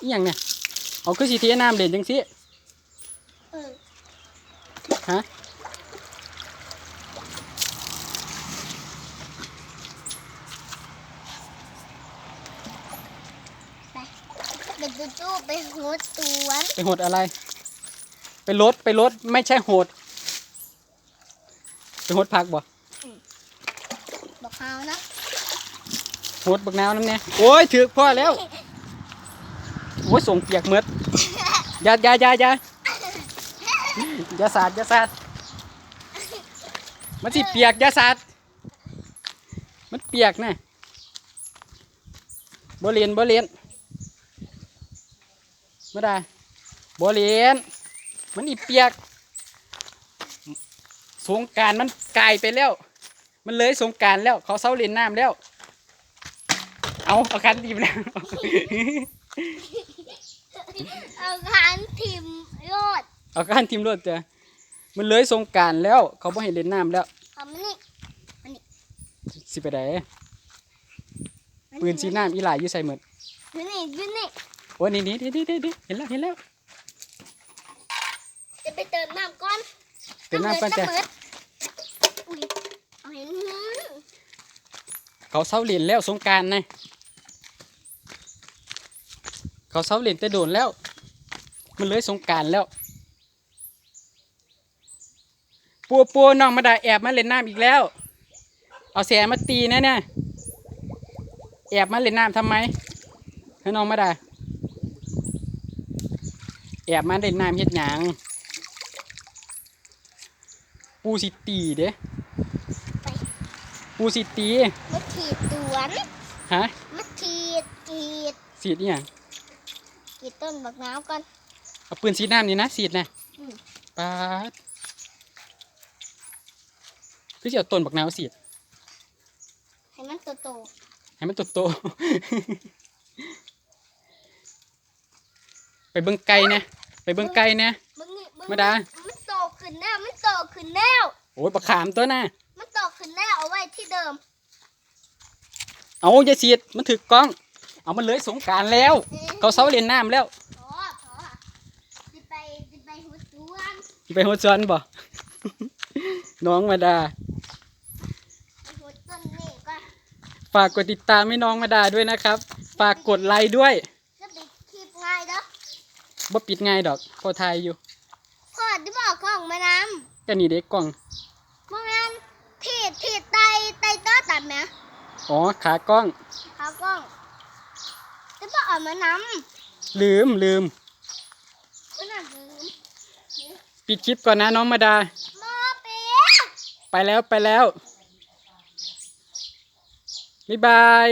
อีหยังเนี่ยเอาคือสิเทน้ำเด่นจังสิเออฮะไปเด็กจู่ๆไปโหดสวนไปโหดอะไร ไปรถไปรถไม่ใช่โหดไปโหดผักบ่บอกเขานะโหดบักนาวน้ำเนี่ยโอ้ยถือพ่อแล้ว โอ้ยส่งเปียกเมดอย่าอย่าอย่าอย่าอย่าสาดอย่าสาดมันสิเปียกอย่าสาดมันเปียกนะบ่เรียนบ่เรียนไม่ได้บ่เรียนมันอีเปียก สงกรารมันไกลไปแล้ว มันเลยสงกรารแล้ว เขาเซาเล่นน้ำแล้ว เอาเอาคันดีบแล้ว เอาคานทิมโลด เอาคันทีมรถจ้ะมันเลยสงกรารแล้ว เขาบ่ให้เล่นน้ำแล้วเอามานี่สิไปไหนปืนชีน้ำอีหลายอยู่ใส่เหมือนอยู่นี่อยู่นี่โอ้ยนี่นี่นี่นี่นี่เห็นแล้วเห็นแล้วจะไปเติมน้ำก่อนเติมน้ำก่อนจ้ะำเบิดอุ้ยเอาเห็นหือเขาเซาเล่นแล้วสงกรารนะเขาเซาเล่นแต่โดนแล้ว มันเลยสงกรารแล้ว ปัวปัวน้องมาได้แอบมาเล่นน้ำอีกแล้ว เอาแสมาตีนะเนี่ยแอบมาเล่นน้ำทำไมให้น้องมาได้แอบมาเล่นน้ำเฮ็ดหยังปูสิตีเด้ปูสิตีมาขีดสวนฮะมาขีดขีดสีดนี่ยังขีดต้นบักน้าวก่อนเอาปืนสีดน้ำนี่นะสีดนะอืมปาด คือจะเอาต้นบักนาวสีดให้มันโตให้มันโตโตๆไปเบิ่งไก่เนี่ยไปเบิ่งไก่เนี่ยๆมึงนี่มึงมาดา มันโตขึ้นแล้ว มันโตขึ้นแล้ว โอ้ยบักขามตัวน่ะมันโตขึ้นแล้วเอาไว้ที่เดิมเอาอย่าสีดมันถึกกล้อง เอามันเลยสงกรารแล้ว เขาเซาเล่นน้ำแล้วพอพอจะไปจะไปหัวสวนสิไปหัวจวนบ่ น้องมาดาไปหัวต้นนี่ก่อนฝากกดติดตามให้น้องมาดาด้วยนะครับ ฝากกดไลค์ด้วยจะไปคลิปง่ายเด้อบ่ปิดง่ายดอกพอทายอยู่พ่อที่บอกของมานก็นี่เด็กกล้องำโมเมนผิดผิดไตไตโต้ตัดไหมอ๋อขากล้องเขากล้องจะบอกเอามานำลืมลืมก็น่าลืมปิดคลิปก่อนนะน้องมาดาโมเปีย ไปแล้วไปแล้วบ๊ายบาย